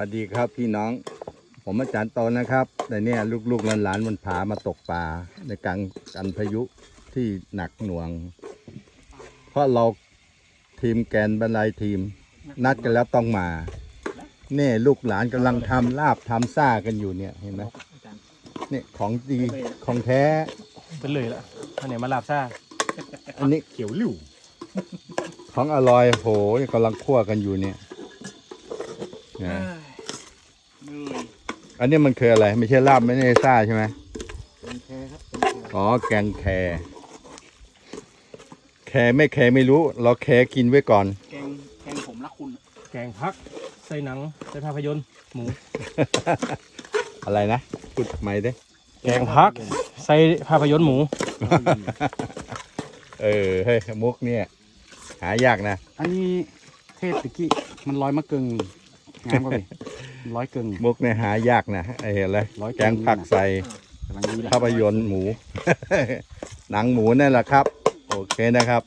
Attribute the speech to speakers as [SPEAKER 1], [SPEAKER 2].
[SPEAKER 1] วัสดีครับพี่น้อง ผมอาจารย์โตนะครับแต่เนี่ยลูกๆหลานๆมันพามาตกปลาในกลางกันพายุที่หนักหน่วง เพราะเราทีมแกนบรรลัยทีม นัดกันแล้วต้องมาเนี่ยลูกหลานกำลังทำลาบทำซ่ากันอยู่เนี่ยเห็นไหมเนี่ยของดีของแท้
[SPEAKER 2] เป็นเลยละอันไหนมาลาบซ่า
[SPEAKER 1] อันนี้
[SPEAKER 2] เขียวลิ่ว
[SPEAKER 1] ของอร่อยโหกำลังคั่วกันอยู่เนี่ย นะ
[SPEAKER 2] เหนื่อย
[SPEAKER 1] อันนี้มันคืออะไร ไม่ใช่ลาบไม่ใช่ซ่าใช่ไหม
[SPEAKER 2] เป็นแค่ครับ
[SPEAKER 1] อ๋อแกงแครแครไม่แครไม่รู้ เราแครกินไว้ก่อน
[SPEAKER 3] แกงแกงผมรักคุณ
[SPEAKER 2] แกงพัก ใส่หนัง ใส่ภาพยนตร์ หมู
[SPEAKER 1] อะไรนะพูดใหม่ดิ
[SPEAKER 2] แกงพัก ใส่ภาพยนตร์หมู
[SPEAKER 1] เออเฮ้ยมุกเนี่ย หายากนะ
[SPEAKER 3] อันนี้เทศตะกี้มันร้อยมะเกึง งามกว่าพี่ร้อยเกึง
[SPEAKER 1] มุกเนี่ยหายากนะไอ้อะไร
[SPEAKER 3] ร้อย
[SPEAKER 1] แกงผักใส่
[SPEAKER 3] กำลังดีเลย
[SPEAKER 1] ภาพยนตร์หมู หนังหมูนั่นแหละครับ โอเคนะครับ